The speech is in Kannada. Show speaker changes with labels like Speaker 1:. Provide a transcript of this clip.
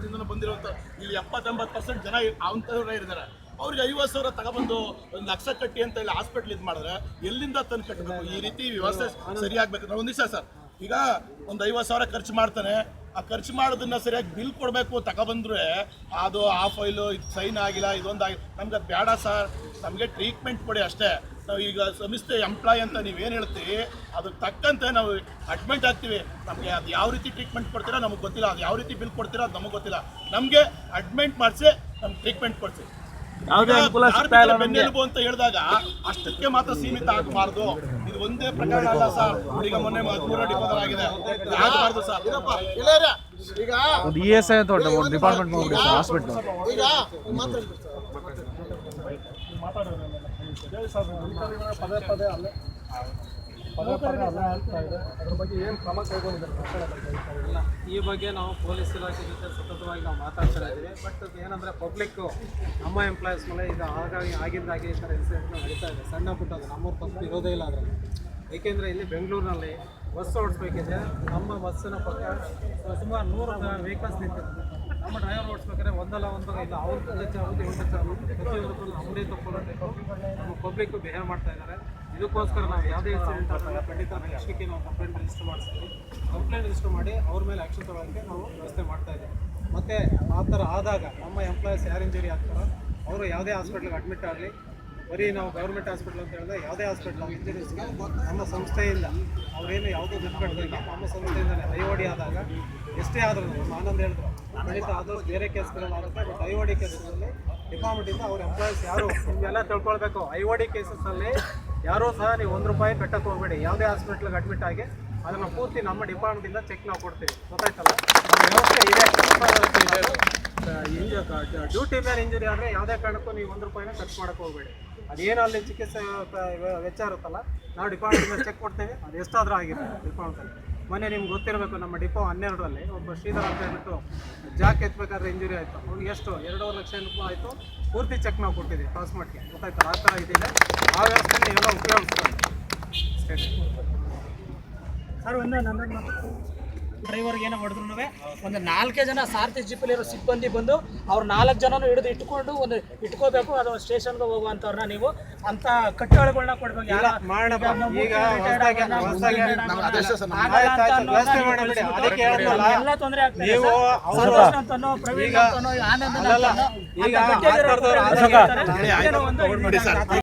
Speaker 1: ಹಾಸ್ಪಿಟಲ್ ಬಂದಿರುವಂತ ಇಲ್ಲಿ ಎಪ್ಪತ್ತೆಂಬತ್ತು ಪರ್ಸೆಂಟ್ ಜನ ಅಂಥವ್ರೇ ಇದ್ದಾರೆ. ಅವ್ರಿಗೆ ಐವತ್ತು ಸಾವಿರ ತಗೊಬಂದು ಒಂದು ಲಕ್ಷ ಕಟ್ಟಿ ಅಂತ ಹೇಳಿ ಹಾಸ್ಪಿಟ್ಲ್ ಇದು ಮಾಡಿದ್ರೆ ಎಲ್ಲಿಂದ ತಂದು ಕಟ್ಟಬೇಕು ಈ ರೀತಿ ವ್ಯವಸ್ಥೆ ಸರಿಯಾಗಬೇಕು. ಒಂದು ದಿವಸ ಸರ್. ಈಗ ಒಂದು ಐವತ್ತು ಸಾವಿರ ಖರ್ಚು ಮಾಡ್ತಾನೆ. ಆ ಖರ್ಚು ಮಾಡೋದನ್ನ ಸರಿಯಾಗಿ ಬಿಲ್ ಕೊಡಬೇಕು ತಗೊಬಂದ್ರೆ ಅದು ಆ ಫೈಲು ಇದು ಸೈನ್ ಆಗಿಲ್ಲ ಇದೊಂದು ಆಗಿಲ್ಲ ನಮ್ಗೆ ಅದು ಬೇಡ ಸರ್. ನಮಗೆ ಟ್ರೀಟ್ಮೆಂಟ್ ಕೊಡಿ ಅಷ್ಟೇ. ನಾವು ಈಗ ಸಂಸ್ಥೆ ಎಂಪ್ಲಾಯ್ ಅಂತ ನೀವು ಏನು ಹೇಳ್ತೀವಿ ಅದಕ್ಕೆ ತಕ್ಕಂತೆ ನಾವು ಅಡ್ಮಿಟ್ ಆಗ್ತೀವಿ. ನಮಗೆ ಅದು ಯಾವ ರೀತಿ ಟ್ರೀಟ್ಮೆಂಟ್ ಕೊಡ್ತೀರಾ ನಮಗೆ ಗೊತ್ತಿಲ್ಲ. ಅದು ಯಾವ ರೀತಿ ಬಿಲ್ ಕೊಡ್ತೀರಾ ಅದು ನಮಗೆ ಗೊತ್ತಿಲ್ಲ. ನಮಗೆ ಅಡ್ಮಿಟ್ ಮಾಡಿಸಿ ನಮ್ಗೆ ಟ್ರೀಟ್ಮೆಂಟ್ ಕೊಡಿಸಿ.
Speaker 2: ಯಾವುದೇ ಅನುಕೂಲ ಸಿಗ್ತಾ
Speaker 1: ಬೆನ್ನೆಲುಬು ಅಂತ ಹೇಳಿದಾಗ ಅಷ್ಟಕ್ಕೆ ಮಾತ್ರ ಸೀಮಿತ ಆಗಬಾರ್ದು. ಇದು ಒಂದೇ ಪ್ರಕಾರ ಅಲ್ಲ ಸರ್. ಈಗ ಮೊನ್ನೆ ಮಾತು ಡಿಪೋದಲಾಗಿದೆ ಆಗಬಾರ್ದು ಸರ್. ಈಗ
Speaker 2: ಇ ಎಸ್ ಐ ಅಂತ ಡಿಪಾರ್ಟ್ಮೆಂಟ್ ಹೋಗ್ಬಿಡಿ
Speaker 1: ಈಗ
Speaker 3: ಬಗ್ಗೆ ಏನು ಕ್ರಮ ಕೈಗೊಂಡಿದ್ದಾರೆ
Speaker 4: ಈ ಬಗ್ಗೆ ನಾವು ಪೊಲೀಸ್ ಇಲಾಖೆ ಜೊತೆ ಸತತವಾಗಿ ನಾವು ಮಾತಾಡ್ತಾ ಇದ್ದೀವಿ. ಬಟ್ ಏನಂದರೆ ಪಬ್ಲಿಕ್ಕು ನಮ್ಮ ಎಂಪ್ಲಾಯೀಸ್ ಮೇಲೆ ಈಗ ಹಾಗಾಗಿ ಆಗಿಂದಾಗಿ ಈ ಥರ ಇನ್ಸಿಡೆಂಟ್ ನಡೀತಾ ಇದೆ. ಸಣ್ಣ ಪುಟ್ಟದು ನಮ್ಮೂರು ತಪ್ಪು ಇರೋದೇ ಇಲ್ಲ ಅದರಲ್ಲಿ. ಏಕೆಂದರೆ ಇಲ್ಲಿ ಬೆಂಗಳೂರಿನಲ್ಲಿ ಬಸ್ ಓಡಿಸ್ಬೇಕಿದೆ ನಮ್ಮ ಬಸ್ಸಿನ ಪಕ್ಕ ಸುಮಾರು ನೂರು ವೆಹಿಕಲ್ಸ್ ನಿಂತಿದೆ. ನಮ್ಮ ಡ್ರೈವರ್ ಓಡಿಸ್ಬೇಕಾದ್ರೆ ಒಂದಲ್ಲ ಒಂದು, ಇಲ್ಲ ಅವ್ರ ಆಗುತ್ತೆ ಇವ್ರ ಆಗುತ್ತೆ ಪ್ರತಿಯೊಬ್ಬರು ನಮ್ಮದೇ ತಪ್ಪು ನಮ್ಮ ಪಬ್ಲಿಕ್ ಬಿಹೇವ್ ಮಾಡ್ತಾ ಇದ್ದಾರೆ. ಇದಕ್ಕೋಸ್ಕರ ನಾವು ಯಾವುದೇ ಇನ್ಸಿಡೆಂಟ್ ಆಗಲ್ಲ ಖಂಡಿತ ನೆಕ್ಸ್ಟ್ ವೀಕೆ ನಾವು ಕಂಪ್ಲೇಂಟ್ ರಿಜಿಸ್ಟರ್ ಮಾಡಿಸ್ತೀವಿ. ಕಂಪ್ಲೇಂಟ್ ರಿಜಿಸ್ಟರ್ ಮಾಡಿ ಅವ್ರ ಮೇಲೆ ಆ್ಯಕ್ಷನ್ ತಗೊಳ್ಳೋಕ್ಕೆ ನಾವು ವ್ಯವಸ್ಥೆ ಮಾಡ್ತಾ ಇದ್ದೀವಿ. ಮತ್ತು ಆ ಥರ ಆದಾಗ ನಮ್ಮ ಎಂಪ್ಲಾಯೀಸ್ ಯಾರು ಇಂಜುರಿ ಆಗ್ತಾರೋ, ಅವರು ಯಾವುದೇ ಹಾಸ್ಪಿಟ್ಲಿಗೆ ಅಡ್ಮಿಟ್ ಆಗಲಿ, ಬರೀ ನಾವು ಗೌರ್ಮೆಂಟ್ ಹಾಸ್ಪಿಟ್ಲ್ ಅಂತ ಹೇಳಿದ್ರೆ ಯಾವುದೇ ಹಾಸ್ಪಿಟ್ಲ್ ನಾವು ಇಂಜುರೀಸ್ಗೆ ನಮ್ಮ ಸಂಸ್ಥೆಯಿಂದ ಅವರೇನು ಯಾವುದೇ ದುಡ್ಡು ಕಟ್ಟಬೇಕು ನಮ್ಮ ಸಂಸ್ಥೆಯಿಂದಲೇ ಐ ಆದಾಗ ಎಷ್ಟೇ ಆದರೂ ನಮ್ಮ ಆನಂದ್ ಹೇಳಿದ್ರು ಖಂಡಿತ ಆದಷ್ಟು ಬೇರೆ ಕೇಸ್ಗಳಲ್ಲಿ ಆಗುತ್ತೆ. ಬಟ್ ಐ ಒ ಡಿ ಕೇಸಲ್ಲಿ ಡಿಪಾರ್ಟ್ಮೆಂಟಿಂದ ಅವ್ರ ಎಂಪ್ಲಾಯೀಸ್ ಯಾರು ನಿಮಗೆಲ್ಲ ತಿಳ್ಕೊಳ್ಬೇಕು. ಐ ಒ ಡಿ ಕೇಸಸ್ಸಲ್ಲಿ ಯಾರೂ ಸಹ ನೀವು ಒಂದು ರೂಪಾಯಿ ಕಟ್ಟಕ್ಕೆ ಹೋಗಬೇಡಿ. ಯಾವುದೇ ಹಾಸ್ಪಿಟ್ಲಿಗೆ ಅಡ್ಮಿಟ್ ಆಗಿ ಅದನ್ನು ಪೂರ್ತಿ ನಮ್ಮ ಡಿಪಾರ್ಟ್ಮೆಂಟಿಂದ ಚೆಕ್ ನಾವು ಕೊಡ್ತೀವಿ. ಗೊತ್ತಾಯ್ತಲ್ಲ? ಇದೆ. ಡ್ಯೂಟಿ ಮೇಲೆ ಇಂಜುರಿ ಆದರೆ ಯಾವುದೇ ಕಾರಣಕ್ಕೂ ನೀವು ಒಂದು ರೂಪಾಯಿನ ಖರ್ಚು ಮಾಡಕ್ಕೆ ಹೋಗಬೇಡಿ. ಅದೇನು ಅಲ್ಲಿ ಚಿಕಿತ್ಸೆ ವೆಚ್ಚ ಇರುತ್ತಲ್ಲ, ನಾವು ಡಿಪಾರ್ಟ್ಮೆಂಟ್ ಚೆಕ್ ಕೊಡ್ತೇವೆ. ಅದು ಎಷ್ಟಾದರೂ ಆಗಿರುತ್ತೆ ಡಿಪಾರ್ಟ್ಮೆಂಟಲ್ಲಿ ಮೊನ್ನೆ ನಿಮ್ಗೆ ಗೊತ್ತಿರಬೇಕು, ನಮ್ಮ ಡಿಪೋ ಹನ್ನೆರಡರಲ್ಲಿ ಒಬ್ಬ ಶ್ರೀಧರ್ ಅಂತ ಹೇಳ್ಬಿಟ್ಟು ಜಾಕ್ ಎತ್ಬೇಕಾದ್ರೆ ಇಂಜುರಿ ಆಯಿತು. ಅವ್ನಿಗೆ ಎಷ್ಟು? ಎರಡೂವರೆ ಲಕ್ಷ ರೂಪಾಯಿ ಆಯಿತು. ಪೂರ್ತಿ ಚೆಕ್ ನಾವು ಕೊಟ್ಟಿದ್ದೀವಿ ಟಾಸ್ಮಾಟ್ಗೆ ಗೊತ್ತಾಯ್ತು? ಆ ಥರ ಇದಿದೆ ಆ ವ್ಯವಸ್ಥೆ ಎಲ್ಲ ಉಪಯೋಗಿಸ್ತಾರೆ.
Speaker 5: ಸರ್. ಒಂದು ನನ್ನ ಡ್ರೈವರ್ಗೆ ಏನೋ ಹೊಡೆದ್ರು ಒಂದು ನಾಲ್ಕೇ ಜನ ಸಾರಥಿ ಜೀಪಲ್ಲಿರೋ ಸಿಬ್ಬಂದಿ ಬಂದು ಅವ್ರು ನಾಲ್ಕು ಜನನು ಹಿಡಿದು ಇಟ್ಕೊಂಡು ಒಂದು ಇಟ್ಕೋಬೇಕು ಅದು ಸ್ಟೇಷನ್ಗೆ ಹೋಗುವಂಥವ್ರನ್ನ ನೀವು. ಅಂತ ಕಟ್ಟಳೆಗಳನ್ನ ಕೊಡ್ಬೇಕು. ಯಾರ ಎಲ್ಲ ತೊಂದರೆ ಆಗ್ತದೆ ಆನಂದ್